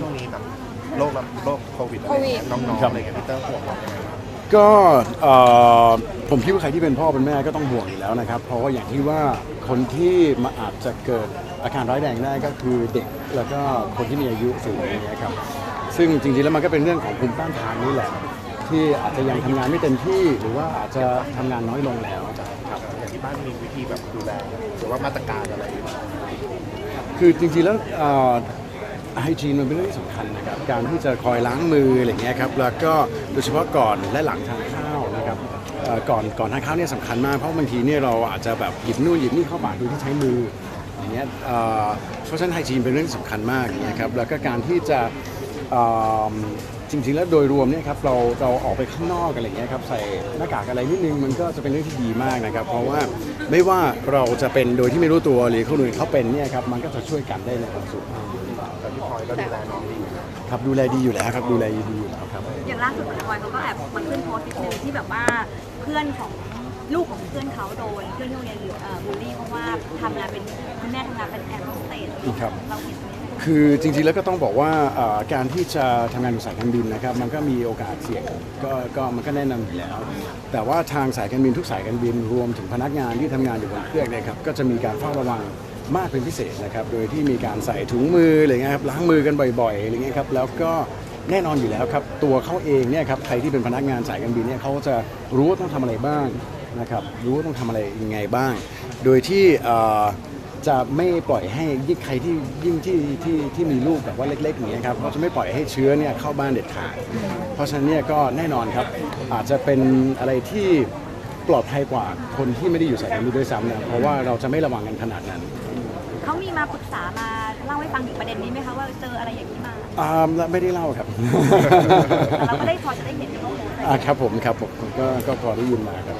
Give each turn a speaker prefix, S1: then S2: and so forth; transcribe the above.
S1: ช่วงนี้แบบโรคระโรคโควิดอะไร
S2: โควิด
S1: น้องๆอะไรอย่างเงี้ยพี่เตอร์ห่วงเราไหม
S3: ก็เอ่อผมคิดว่าใครที่เป็นพ่อเป็นแม่ก็ต้องห่วงอยู่แล้วนะครับ เพราะว่าอย่างที่ว่าคนที่มาอาจจะเกิดอาการร้ายแรงได้ก็คือเด็กแล้วก็คนที่มีอายุสูงอย่างเงี้ยครับซึ่งจริงๆแล้วมันก็เป็นเรื่องของภูมิต้านทานนี่แหละ ที่อาจจะยังทำงานไม่เต็มที่หรือว่าอาจจะทำงานน้อยลงแล้วครับ
S1: อย่างที่บ้านมีวิธีแบบดูแลหรือว่ามาตรการอะไรอยู่
S3: คือจริงๆแล้ว ไฮจีนมันเป็นเรื่องที่สำคัญนะครับ การที่จะคอยล้างมืออะไรเงี้ยครับ แล้วก็โดยเฉพาะก่อนและหลังทานข้าวนะครับเอ่อก่อนก่อนทานข้าวเนี่ยสำคัญมาก เพราะบางทีเนี่ยเราอาจจะแบบหยิบนู่นหยิบนี่เข้าปากโดยที่ใช้มืออย่างเงี้ยเอ่อเพราะฉะนั้นไฮจีนเป็นเรื่องที่สำคัญมากอย่างเงี้ยครับ แล้วก็การที่จะเอ่อจริงๆแล้วโดยรวมเนี่ยครับเราเราออกไปข้างนอกกันอะไรเงี้ยครับใส่หน้ากากอะไรนิดนึงมันก็จะเป็นเรื่องที่ดีมากนะครับ เพราะว่าไม่ว่าเราจะเป็นโดยที่ไม่รู้ตัวหรือคนอื่นเขาเป็นเนี่ยครับมันก็จะช่วยกันได้ในความสุข
S1: พี่พลอยก็ดูแลน้องดีอยู่นะครับ
S3: ดูแลดีอยู่แล้วครับดูแลดีอยู่แล้วครับ
S2: อย่างล่าสุดพลอยเขาก็แอบมาขึ้นโพสต์นิดนึงที่แบบว่าเพื่อนของลูกของเพื่อนเขาโดนเพื่อนที่โรงเรียนเอ่อบูลลี่เพราะว่าทำงานเป็นคุณแม่ทำงานเป็นแอร์โฮสเตส
S3: ครับ
S2: เราเห็นไหม
S3: คือจริงๆแล้วก็ต้องบอกว่าเอ่อการที่จะทำงานอยู่สายการบินนะครับ มันก็มีโอกาสเสี่ยงก็ก็มันก็แนะนำอยู่แล้ว แต่ว่าทางสายการบินทุกสายการบินรวมถึงพนักงานที่ทำงานอยู่บนเครื่องเนี่ยครับก็จะมีการเฝ้าระวัง มากเป็นพิเศษนะครับ โดยที่มีการใส่ถุงมืออะไรเงี้ยครับล้างมือกันบ่อยๆอะไรเงี้ยครับแล้วก็แน่นอนอยู่แล้วครับตัวเขาเองเนี่ยครับใครที่เป็นพนักงานสายการบินเนี่ยเขาจะรู้ว่าต้องทำอะไรบ้างนะครับรู้ว่าต้องทำอะไรยังไงบ้าง โดยที่จะไม่ปล่อยให้ยิ่งใครที่ยิ่งที่ที่ที่มีลูกแบบว่าเล็กๆอย่างเงี้ยครับเขาจะไม่ปล่อยให้เชื้อเนี่ยเข้าบ้านเด็ดขาด เพราะฉะนั้นเนี่ยก็แน่นอนครับอาจจะเป็นอะไรที่ปลอดภัยกว่าคนที่ไม่ได้อยู่สายการบินด้วยซ้ำนะเพราะว่าเราจะไม่ระวังกันขนาดนั้น
S2: เขามีมาปรึกษามาเล่าให้ฟังถึงประเด็นนี้ไหมคะว่าเจออะไรอย่างนี้มา
S3: อ่าและไม่ได้เล่าครับ
S2: แต่เราก็ได้พอจะได้เห็นในข้อมูล
S3: อ่าครับผมครับผมก็ก็พอได้ยินมาครับ